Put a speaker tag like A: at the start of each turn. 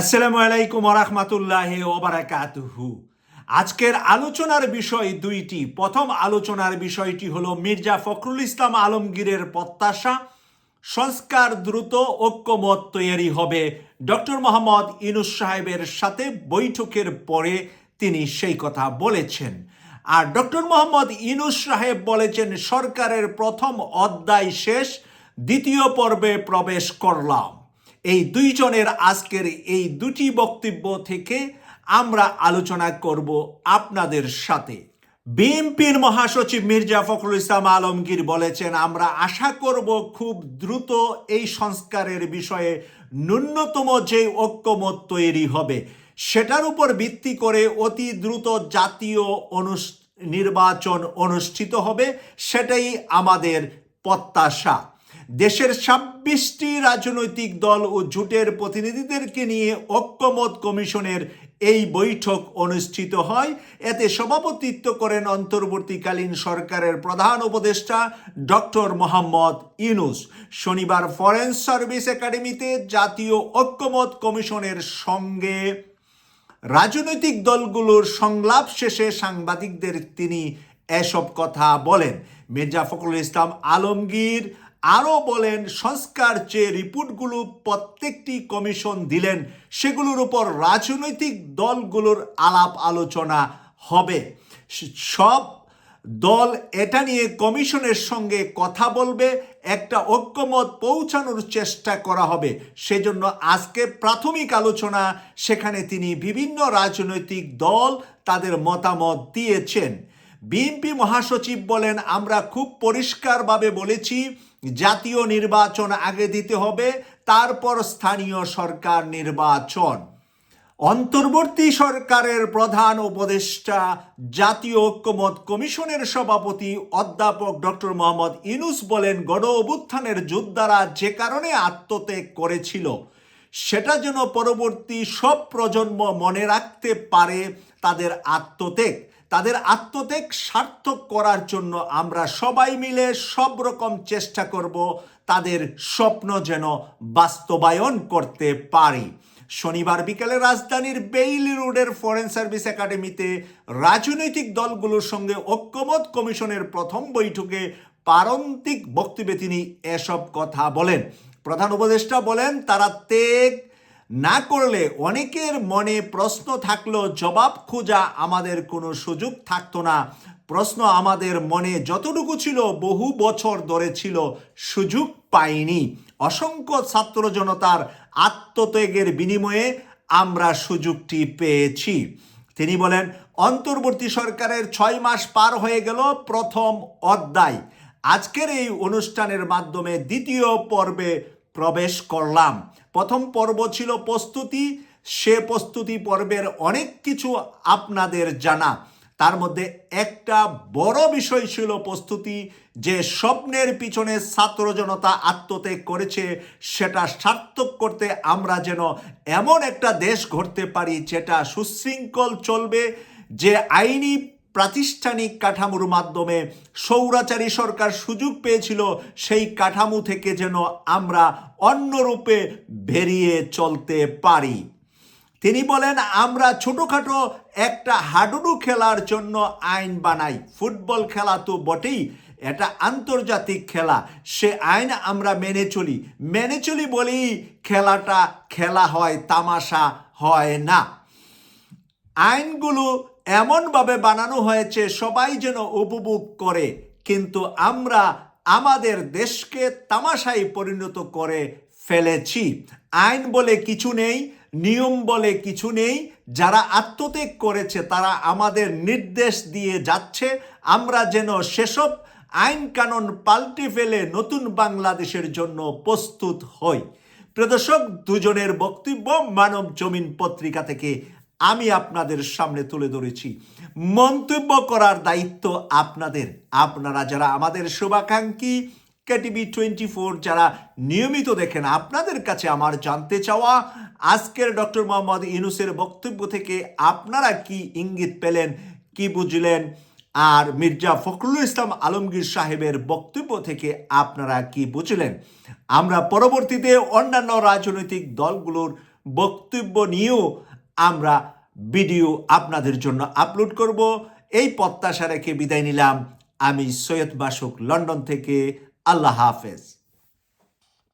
A: আসসালামু আলাইকুম রহমতুল্লাহ ওবারাকাতুহু আজকের আলোচনার বিষয় দুইটি। প্রথম আলোচনার বিষয়টি হলো মির্জা ফখরুল ইসলাম আলমগীরের প্রত্যাশা, সংস্কার দ্রুত ঐক্যমত তৈরি হবে। ডক্টর মোহাম্মদ ইনুস সাহেবের সাথে বৈঠকের পরে তিনি সেই কথা বলেছেন। আর ডক্টর মোহাম্মদ ইনুস সাহেব বলেছেন, সরকারের প্রথম অধ্যায় শেষ, দ্বিতীয় পর্বে প্রবেশ করলাম। এই দুইজনের আজকের এই দুটি বক্তব্য থেকে আমরা আলোচনা করব আপনাদের সাথে। বিএনপির মহাসচিব মির্জা ফখরুল ইসলাম আলমগীর বলেছেন, আমরা আশা করব খুব দ্রুত এই সংস্কারের বিষয়ে ন্যূনতম যে ঐক্যমত তৈরি হবে, সেটার উপর ভিত্তি করে অতি দ্রুত জাতীয় অনুষ- নির্বাচন অনুষ্ঠিত হবে, সেটাই আমাদের প্রত্যাশা। দেশের ছাব্বিশটি রাজনৈতিক দল ও জোটের প্রতিনিধিদেরকে নিয়ে ঐক্যমত কমিশনের এই বৈঠক অনুষ্ঠিত হয়। এতে সভাপতিত্ব করেন অন্তর্বর্তীকালীন সরকারের প্রধান উপদেষ্টা ডক্টর মোহাম্মদ ইউনুস। শনিবার ফরেন সার্ভিস একাডেমিতে জাতীয় ঐক্যমত কমিশনের সঙ্গে রাজনৈতিক দলগুলোর সংলাপ শেষে সাংবাদিকদের তিনি এসব কথা বলেন। মির্জা ফখরুল ইসলাম আলমগীর আরও বলেন, সংস্কার যে রিপোর্টগুলো প্রত্যেকটি কমিশন দিলেন, সেগুলোর উপর রাজনৈতিক দলগুলোর আলাপ আলোচনা হবে। সব দল এটা নিয়ে কমিশনের সঙ্গে কথা বলবে, একটা ঐক্যমত পৌঁছানোর চেষ্টা করা হবে। সেজন্য আজকে প্রাথমিক আলোচনা, সেখানে তিনি বিভিন্ন রাজনৈতিক দল তাদের মতামত দিয়েছেন। বিএনপি মহাসচিব বলেন, আমরা খুব পরিষ্কারভাবে বলেছি জাতীয় নির্বাচন আগে দিতে হবে, তারপর স্থানীয় সরকার নির্বাচন। অন্তর্বর্তী সরকারের প্রধান উপদেষ্টা, জাতীয় ঐক্যমত কমিশনের সভাপতি অধ্যাপক ডক্টর মোহাম্মদ ইনুস বলেন গণ অভ্যুত্থানের যোদ্ধারা যে কারণে আত্মত্যাগ করেছিল, সেটা যেন পরবর্তী সব প্রজন্ম মনে রাখতে পারে তাদের আত্মত্যাগ। তাদের আত্মত্যাগ সার্থক করার জন্য আমরা সবাই মিলে সব রকম চেষ্টা করব তাদের স্বপ্ন যেন বাস্তবায়ন করতে পারি। শনিবার বিকেলে রাজধানীর বেইলি রোডের ফরেন সার্ভিস একাডেমিতে রাজনৈতিক দলগুলোর সঙ্গে ঐক্যমত কমিশনের প্রথম বৈঠকে পারন্তিক বক্তব্যে তিনি এসব কথা বলেন। প্রধান উপদেষ্টা বলেন, তারা তেগ না করলে অনেকের মনে প্রশ্ন থাকলেও জবাব খোঁজা আমাদের কোনো সুযোগ থাকতো না। প্রশ্ন আমাদের মনে যতটুকু ছিল বহু বছর ধরে ছিল, সুযোগ পাইনি। অসংখ্য ছাত্র জনতার আত্মত্যাগের বিনিময়ে আমরা সুযোগটি পেয়েছি। তিনি বলেন, অন্তর্বর্তী সরকারের ছয় মাস পার হয়ে গেল প্রথম অধ্যায়। আজকের এই অনুষ্ঠানের মাধ্যমে দ্বিতীয় পর্বে প্রবেশ করলাম। প্রথম পর্ব ছিল প্রস্তুতি। সে প্রস্তুতি পর্বের অনেক কিছু আপনাদের জানা। তার মধ্যে একটা বড় বিষয় ছিল প্রস্তুতি, যে স্বপ্নের পিছনে ছাত্র জনতা আত্মত্যাগ করেছে, সেটা সার্থক করতে আমরা যেন এমন একটা দেশ গড়তে পারি, যেটা সুশৃঙ্খল চলবে, যে আইনি প্রাতিষ্ঠানিক কাঠামোর মাধ্যমে সৌরাচারী সরকার সুযোগ পেয়েছিল, সেই কাঠামো থেকে যেন আমরা অন্যরূপে বেরিয়ে চলতে পারি। তিনি বলেন, আমরা ছোটোখাটো একটা হাডুডু খেলার জন্য আইন বানাই। ফুটবল খেলা তো বটেই, এটা আন্তর্জাতিক খেলা। সে আইন আমরা মেনে চলি। মেনে চলি বলেই খেলাটা খেলা হয়, তামাশা হয় না। আইনগুলো এমনভাবে বানানো হয়েছে, সবাই যেন উপভোগ করে। কিন্তু আমরা আমাদের দেশকে তামাশায় পরিণত করে ফেলেছি। আইন বলে কিছু নেই, নিয়ম বলে কিছু নেই। যারা আত্মত্যাগ করেছে, তারা আমাদের নির্দেশ দিয়ে যাচ্ছে। আমরা যেন সেসব আইন কানুন পাল্টে ফেলে নতুন বাংলাদেশের জন্য প্রস্তুত হই। প্রদর্শক দুজনের বক্তব্য মানব জমিন পত্রিকা থেকে আমি আপনাদের সামনে তুলে ধরেছি। মন্তব্য করার দায়িত্ব আপনাদের। আপনারা যারা আমাদের শুভাকাঙ্ক্ষী কেটিভি টোয়েন্টি ফোর যারা নিয়মিত দেখেন, আপনাদের কাছে আমার জানতে চাওয়া, আজকের ডক্টর মোহাম্মদ ইউনুসের বক্তব্য থেকে আপনারা কি ইঙ্গিত পেলেন, কি বুঝলেন? আর মির্জা ফখরুল ইসলাম আলমগীর সাহেবের বক্তব্য থেকে আপনারা কি বুঝলেন? আমরা পরবর্তীতে অন্যান্য রাজনৈতিক দলগুলোর বক্তব্য নিয়েও আমরা ভিডিও আপনাদের জন্য আপলোড করব। এই প্রত্যাশা রেখে বিদায় নিলাম। আমি সৈয়দ বাসুক লন্ডন থেকে। আল্লাহ হাফেজ।